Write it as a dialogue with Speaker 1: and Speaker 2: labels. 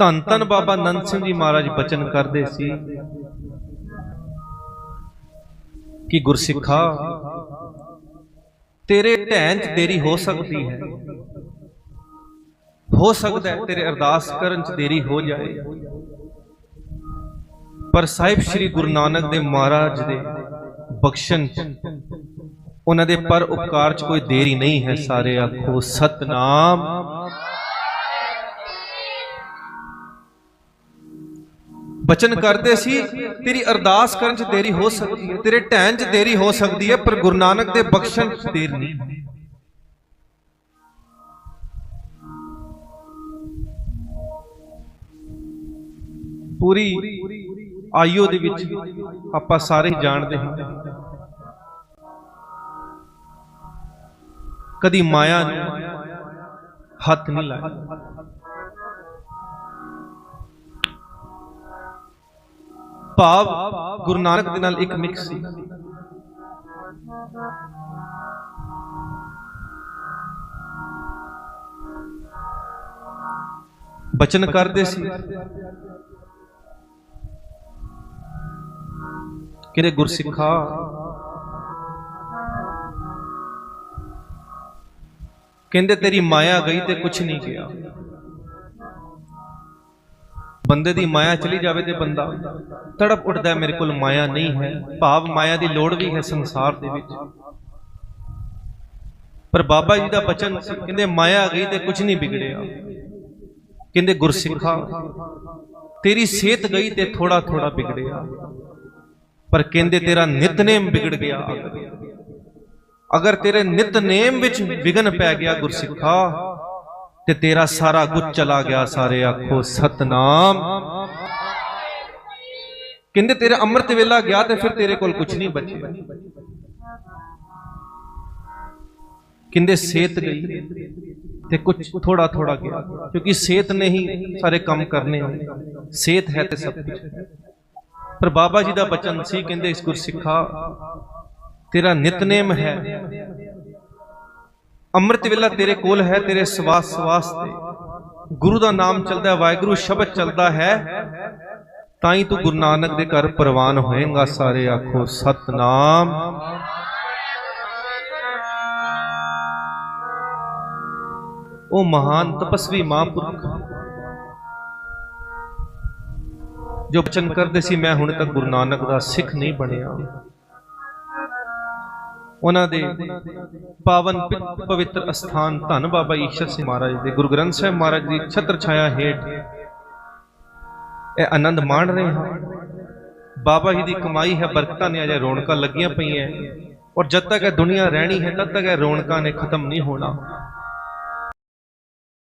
Speaker 1: ਧੰਨ ਧੰਨ ਬਾਬਾ ਨੰਦ ਸਿੰਘ ਜੀ ਮਹਾਰਾਜ ਬਚਨ ਕਰਦੇ ਸੀ ਕਿ ਗੁਰਸਿੱਖਾ, ਤੇਰੇ ਢਹਿਣ 'ਚ ਦੇਰੀ ਹੋ ਸਕਦੀ ਹੈ। ਹੋ ਸਕਦਾ ਹੈ ਤੇਰੇ ਅਰਦਾਸ ਕਰਨ 'ਚ ਦੇਰੀ ਹੋ ਜਾਏ। ਪਰ ਸਾਹਿਬ ਸ੍ਰੀ ਗੁਰੂ ਨਾਨਕ ਦੇ ਮਹਾਰਾਜ ਦੇ ਬਖਸ਼ਣ 'ਚ ਉਹਨਾਂ ਦੇ ਪਰ ਉਪਕਾਰ 'ਚ ਕੋਈ ਦੇਰੀ ਨਹੀਂ ਹੈ, ਸਾਰੇ ਆਖੋ, ਸਤਨਾਮ। ਬਚਨ ਕਰਦੇ ਸੀ, ਤੇਰੀ ਅਰਦਾਸ ਕਰਨ 'ਚ ਦੇਰੀ ਹੋ ਸਕਦੀ ਹੈ, ਤੇਰੇ ਢਹਿਣ 'ਚ ਦੇਰੀ ਹੋ ਸਕਦੀ ਹੈ, ਪਰ ਗੁਰੂ ਨਾਨਕ ਦੇ ਬਖਸ਼ਣ 'ਚ ਦੇਰ ਨਹੀਂ ਪੂਰੀ ਆਯੂ ਦੇ ਵਿੱਚ ਆਪਾਂ ਸਾਰੇ ਜਾਣਦੇ ਹਾਂ। ਕਦੀ ਮਾਇਆ ਨੂੰ ਹੱਥ ਨਹੀਂ ਲਾਇਆ। ਭਾਵ ਗੁਰੂ ਨਾਨਕ ਦੇ ਨਾਲ ਇੱਕ ਮਿਕਸ ਸੀ। ਬਚਨ ਕਰਦੇ ਸੀ। ਕਿਰੇ ਗੁਰਸਿੱਖਾ ਕਹਿੰਦੇ ਤੇਰੀ ਮਾਇਆ ਗਈ ਤੇ ਕੁਝ ਨਹੀਂ ਗਿਆ। ਬੰਦੇ ਦੀ ਮਾਇਆ ਚਲੀ ਜਾਵੇ ਤੇ ਬੰਦਾ ਤੜਪ ਉੱਠਦਾ ਮੇਰੇ ਕੋਲ ਮਾਇਆ ਨਹੀਂ ਹੈ। ਭਾਵ ਮਾਇਆ ਦੀ ਲੋੜ ਵੀ ਹੈ ਸੰਸਾਰ ਦੇ ਵਿੱਚ। ਪਰ ਬਾਬਾ ਜੀ ਦਾ ਬਚਨ ਕਹਿੰਦੇ ਮਾਇਆ ਗਈ ਤੇ ਕੁਝ ਨਹੀਂ ਵਿਗੜਿਆ। ਕਹਿੰਦੇ ਗੁਰਸਿੱਖਾ, ਤੇਰੀ ਸਿਹਤ ਗਈ ਤੇ ਥੋੜਾ ਥੋੜਾ ਵਿਗੜਿਆ। ਪਰ ਕਹਿੰਦੇ ਤੇਰਾ ਨਿਤਨੇਮ ਵਿਗੜ ਗਿਆ। ਅਗਰ ਤੇਰੇ ਨਿਤਨੇਮ ਵਿੱਚ ਵਿਗਨ ਪੈ ਗਿਆ ਗੁਰਸਿੱਖਾ ਤੇ ਤੇਰਾ ਸਾਰਾ ਕੁਝ ਚਲਾ ਗਿਆ ਸਾਰੇ ਆਖੋ, ਸਤਨਾਮ। ਕਹਿੰਦੇ ਤੇਰਾ ਅੰਮ੍ਰਿਤ ਵੇਲਾ ਗਿਆ ਤੇ ਫਿਰ ਤੇਰੇ ਕੋਲ ਕੁਝ ਨਹੀਂ ਬਚਿਆ। ਕਹਿੰਦੇ ਸਿਹਤ ਗਈ ਤੇ ਕੁਝ ਥੋੜਾ ਥੋੜਾ ਗਿਆ, ਕਿਉਂਕਿ ਸਿਹਤ ਨੇ ਹੀ ਸਾਰੇ ਕੰਮ ਕਰਨੇ ਹਨ ਸਿਹਤ ਹੈ ਤੇ ਸਭ ਕੁਝ। ਹੈ ਪਰ ਬਾਬਾ ਜੀ ਦਾ ਬਚਨ ਸੀ, ਕਹਿੰਦੇ ਇਸ ਗੁਰਸਿੱਖਾ, ਤੇਰਾ ਨਿਤਨੇਮ ਹੈ। ਅੰਮ੍ਰਿਤ ਵੇਲਾ ਤੇਰੇ ਕੋਲ ਹੈ, ਤੇਰੇ ਸਵਾਸ ਸਵਾਸ ਤੇ। ਗੁਰੂ ਦਾ ਨਾਮ ਚੱਲਦਾ ਵਾਹਿਗੁਰੂ ਸ਼ਬਦ ਚੱਲਦਾ ਹੈ। ਤਾਂ ਹੀ ਤੂੰ ਗੁਰੂ ਨਾਨਕ ਦੇ ਘਰ ਪ੍ਰਵਾਨ ਹੋਏਗਾ, ਸਾਰੇ ਆਖੋ ਸਤਨਾਮ। ਉਹ ਮਹਾਨ ਤਪਸਵੀ ਮਹਾਂਪੁਰਖ। ਜੋ ਬਚਨ ਕਰਦੇ ਸੀ, ਮੈਂ ਹੁਣ ਤੱਕ ਗੁਰੂ ਨਾਨਕ ਦਾ ਸਿੱਖ ਨਹੀਂ ਬਣਿਆ। ਉਹਨਾਂ ਦੇ ਪਾਵਨ ਪਵਿੱਤਰ ਅਸਥਾਨ ਧੰਨ ਬਾਬਾ ਈਸ਼ਰ ਸਿੰਘ ਮਹਾਰਾਜ ਦੇ। ਗੁਰੂ ਗ੍ਰੰਥ ਸਾਹਿਬ ਮਹਾਰਾਜ ਦੀ ਛਤਰ ਛਾਇਆ ਹੇਠ ਇਹ ਆਨੰਦ ਮਾਣ ਰਹੇ ਹਾਂ। ਬਾਬਾ ਜੀ ਦੀ ਕਮਾਈ ਹੈ, ਬਰਕਤਾਂ ਨੇ ਅਜੇ ਰੌਣਕਾਂ ਲੱਗੀਆਂ ਪਈਆਂ। ਔਰ ਜਦ ਤੱਕ ਇਹ ਦੁਨੀਆ ਰਹਿਣੀ ਹੈ, ਤਦ ਤੱਕ ਇਹ ਰੌਣਕਾਂ ਨੇ ਖਤਮ ਨਹੀਂ ਹੋਣਾ।